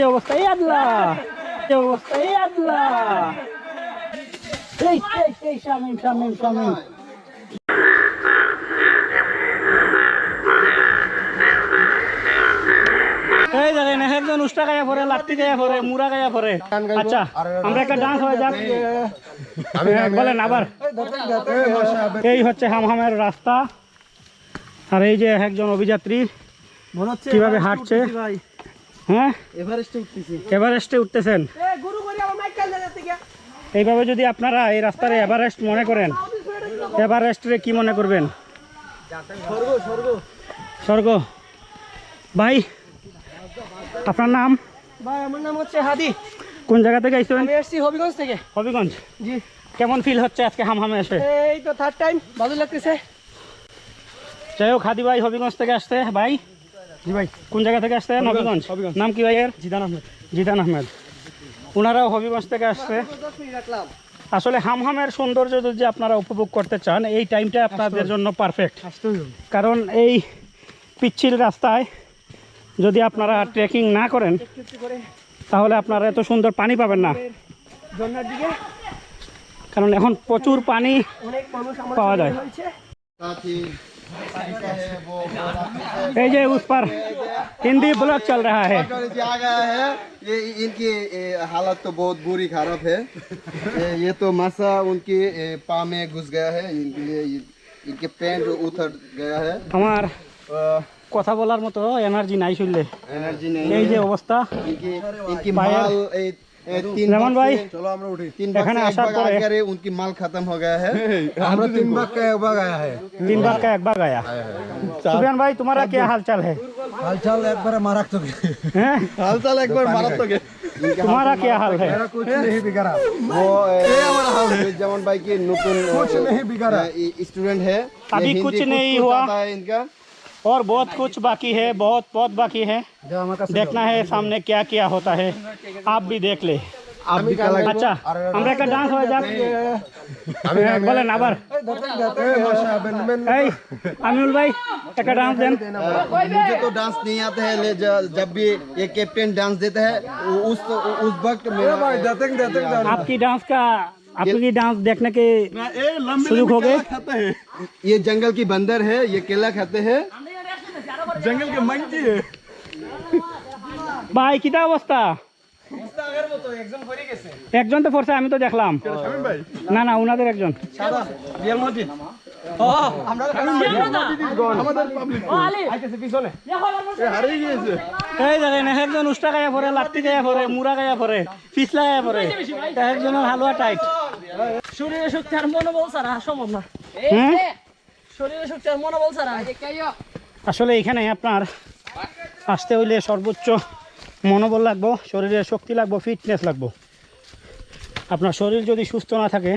এই অবস্থা এই আদলা এই অবস্থা এই আদলা এই এই এই শামিম শামিম শামিম এই দেখেন একজন উষ্টা গায়া পরে লাত্তি গায়া পরে মুড়া গায়া পরে। আচ্ছা আমরা একটা ডান্স হয়ে যাক। বলেন আবার। এই হচ্ছে হামহামের রাস্তা। আর এই যে একজন অভিযাত্রী কীভাবে হাঁটছে হ্যাঁ? এভারেস্টে উঠতেছেন? এইভাবে যদি আপনারা এই রাস্তার এভারেস্ট মনে করেন এভারেস্টে কি মনে করবেন? স্বর্গ ভাই আপনার নাম? ভাই আমার নাম হচ্ছে হাদি। কোন জায়গা থেকে আইসেন আমি এসেছি হবিগঞ্জ থেকে। হবিগঞ্জ? জি। কেমন ফিল হচ্ছে আজকে হামহামে এসে? এই তো থার্ড টাইম ভালো লাগতেছে। যাই হোক হাদি ভাই হবিগঞ্জ থেকে আসতে ভাই? জি ভাই কোন জায়গা থেকে আসতে হবিগঞ্জ নাম কি ভাইয়ের জিদান আহমেদ। জিদান আহমেদ। ওনারাও হবিগঞ্জ থেকে আসছে। আসলে হামহামের সৌন্দর্য যদি আপনারা উপভোগ করতে চান এই টাইমটা আপনাদের জন্য পারফেক্ট কারণ এই পিচ্ছিল রাস্তায় যদি আপনারা ট্রেকিং না করেন তাহলে আপনারা এত সুন্দর পানি পাবেন না। কারণ এখন প্রচুর পানি পাওয়া যায়। হয়েছে साथी है वो এই যে उस पर हिंदी ब्लॉग चल रहा है टेक्नोलॉजी आ गया है ये इनकी ए, हालत तो बहुत बुरी खराब है ये, ये तो मसा उनकी ए, पाँव में घुस गया है इनके लिए ये- इनके पैंट उतर गया है আমার কথা বলার মতো এনার্জি নাই শুনলে एनर्जी नहीं এই যে অবস্থা इनकी इनकी पायल- माल রহমান ভাই চলো আমরা উঠি তিন এখানে उनकी माल खत्म हो गया है। আমরা তিন का एक भाग आया है। তিন ভাগ का एक भाग आया। সুবিয়ান ভাই তোমারা কি হালচাল है? हालचाल एक बार मारात्मक है। हालचाल एक बार मारात्मक है। तुम्हारा क्या हाल है? कुछ नहीं बिगड़ा। वो हमारा हाल है। जमन भाई की नूतन कुछ नहीं बिगड़ा। स्टूडेंट है। अभी कुछ नहीं हुआ। इनका। और बहुत कुछ बाकी है बहुत बहुत बाकी है। देखना है सामने क्या क्या होता है। आप भी देख ले। आप भी अच्छा हमरा का डांस हो बोले ना अमिल भाई डांस मुझे तो डांस नहीं आता है ले जब भी ये कैप्टन डांस देता है उस उस वक्त आपकी डांस का आपकी डांस देखने के शुरू हो गए। ये जंगल की बंदर है ये केला खाते हैं। জঙ্গল কে ভাই অবস্থা? একজন তো পড়ছে আমি তো দেখলাম। না না উনাদের একজন। শরীরে উষ্টা মুড়া টাইট শক্তি আর মনে বলছে না। আসলে এখানে আপনার আসতে হইলে সর্বোচ্চ মনোবল লাগবো শরীরের শক্তি লাগবো ফিটনেস লাগবো। আপনার শরীর যদি সুস্থ না থাকে,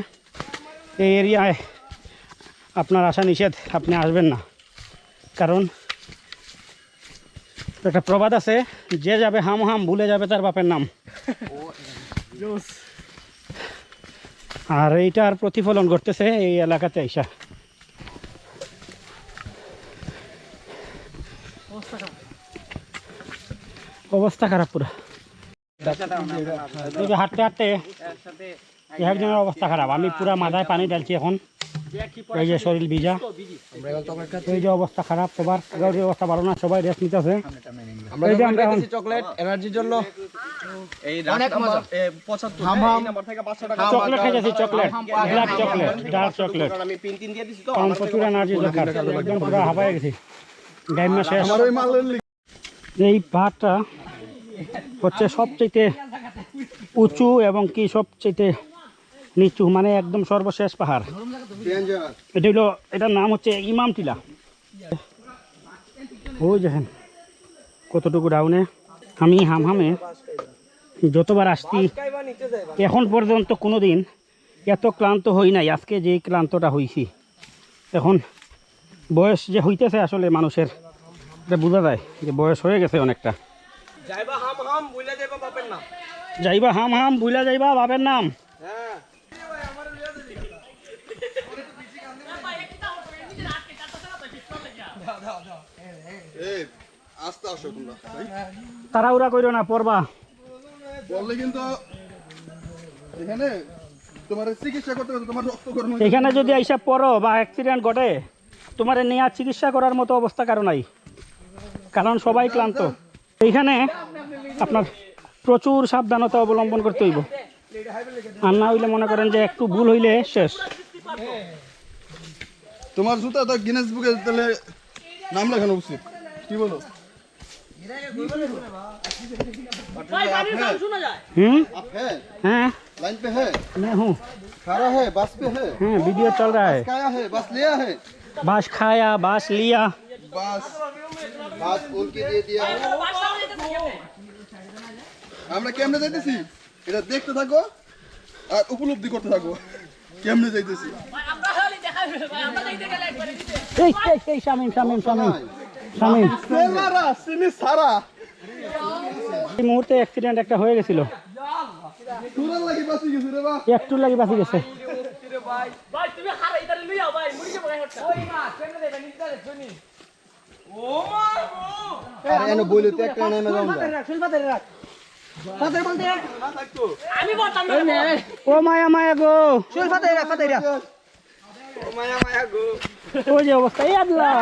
এই এরিয়ায় আপনার আসা নিষেধ, আপনি আসবেন না। কারণ একটা প্রবাদ আছে, যে যাবে হাম হাম, ভুলে যাবে তার বাপের নাম। আর এইটার প্রতিফলন ঘটতেছে এই এলাকাতে আইসা। অবস্থা খারাপ পুরো এই হাঁটতে হাঁটতে একজনের অবস্থা খারাপ আমি পুরা মাথায় পানি ঢালছি এখন এই যে শরীর ভিজা এই যে অবস্থা খারাপ সবার অবস্থা ভালো না সবাই রেস্ট নিতেছে এই যে আমরা চকলেট এনার্জির জন্য চকলেট খাইতেছি chocolate black chocolate dark chocolate কারণ প্রচুর এনার্জি দরকার একদম পুরো হাঁপায় গেছি শেষ। এই পাহাড়টা হচ্ছে সবচেয়ে উঁচু এবং কি সবচেয়ে নিচু মানে একদম সর্বশেষ পাহাড়। এটা হলো এটার নাম হচ্ছে ইমাম টিলা। ওই দেখেন কতটুকু ডাউনে? আমি হামহামে যতবার আসছি এখন পর্যন্ত কোনো দিন এত ক্লান্ত হই নাই আজকে যে ক্লান্তটা হইছি। এখন বয়স যে হইতেছে আসলে মানুষের এটা বোঝা যায় যে বয়স হয়ে গেছে অনেকটা। যাইবা হাম হাম বুইলা যাইবা বাপের না যাইবা হাম হাম বুইলা যাইবা বাবের নাম। আস্তে আসো তোমরা। তাড়াহুড়া কইরো না পড়বা। বললে কিন্তু এখানে তোমার চিকিৎসা করতে তোমার রক্তকর্ম এখানে যদি এইসব পড়ো বা অ্যাক্সিডেন্ট ঘটে তোমার নেওয়া চিকিৎসা করার মতো অবস্থা কারও নাই। কারণ সবাই ক্লান্ত এইখানে আপনার প্রচুর সাবধানতা অবলম্বন করতে হইব আর না হইলে মনে করেন যে একটু ভুল হইলে শেষ তোমার জুতা তো গিনেস বুকে তাহলে নাম লেখানো উচিত কি বলো ভাই পানির দাম শোনা যায় হুম आप है হ্যাঁ लाइन पे है मैं हूँ खड़ा है बस पे है हाँ वीडियो चल रहा है खाया है बस लिया है बास खाया बास लिया बस দিয়ে আমরা কেমনে যাইতেছি? এটা দেখতে থাকো আর উপলব্ধি করতে থাকো। কেমনে যাইতেছি? সারা। এই মুহূর্তে অ্যাক্সিডেন্ট একটা হয়ে গেছিল। একটু লাগি গেছে। ভাই তুমি ভাই ওই কেন দেবে শুনি। আরে এনে বইলে তো একটা নেমে যাও আমি বলতাম না। ও মায়া মায়া গো। ওই যে অবস্থা আল্লাহ।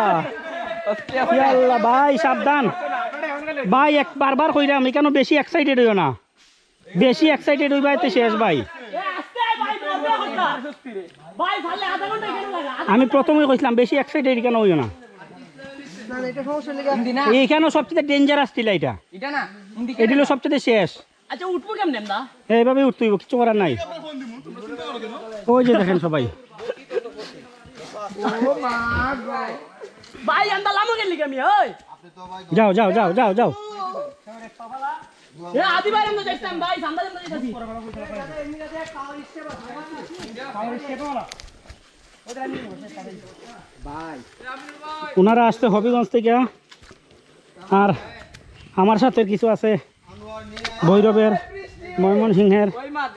আল্লাহ ভাই সাবধান। ভাই এক বারবার কইরাম এখানে বেশি এক্সাইটেড হইও না? বেশি এক্সাইটেড হইবা এতে শেষ ভাই। আস্তে ভাই বলবে হচ্ছে ভাই ভালে আধা ঘণ্টা কেন লাগা। আমি প্রথমে কইছিলাম বেশি এক্সাইটেড কেন হইও না? এইখানে সবচেয়ে ডেঞ্জারাস ছিল এটা। এটা হলো সবচেয়ে শেষ। আচ্ছা উঠবো কেমনে আমরা এইভাবে উঠতে হইব কিছু করার নাই। ওই যে দেখেন সবাই। ভাই আমরা লামো গেলি আমি ওই? যাও যাও যাও যাও যাও। ভাই ওনারা আসতে হবিগঞ্জ থেকে। আর আমার সাথে কিছু আছে ভৈরবের ময়মনসিংহের।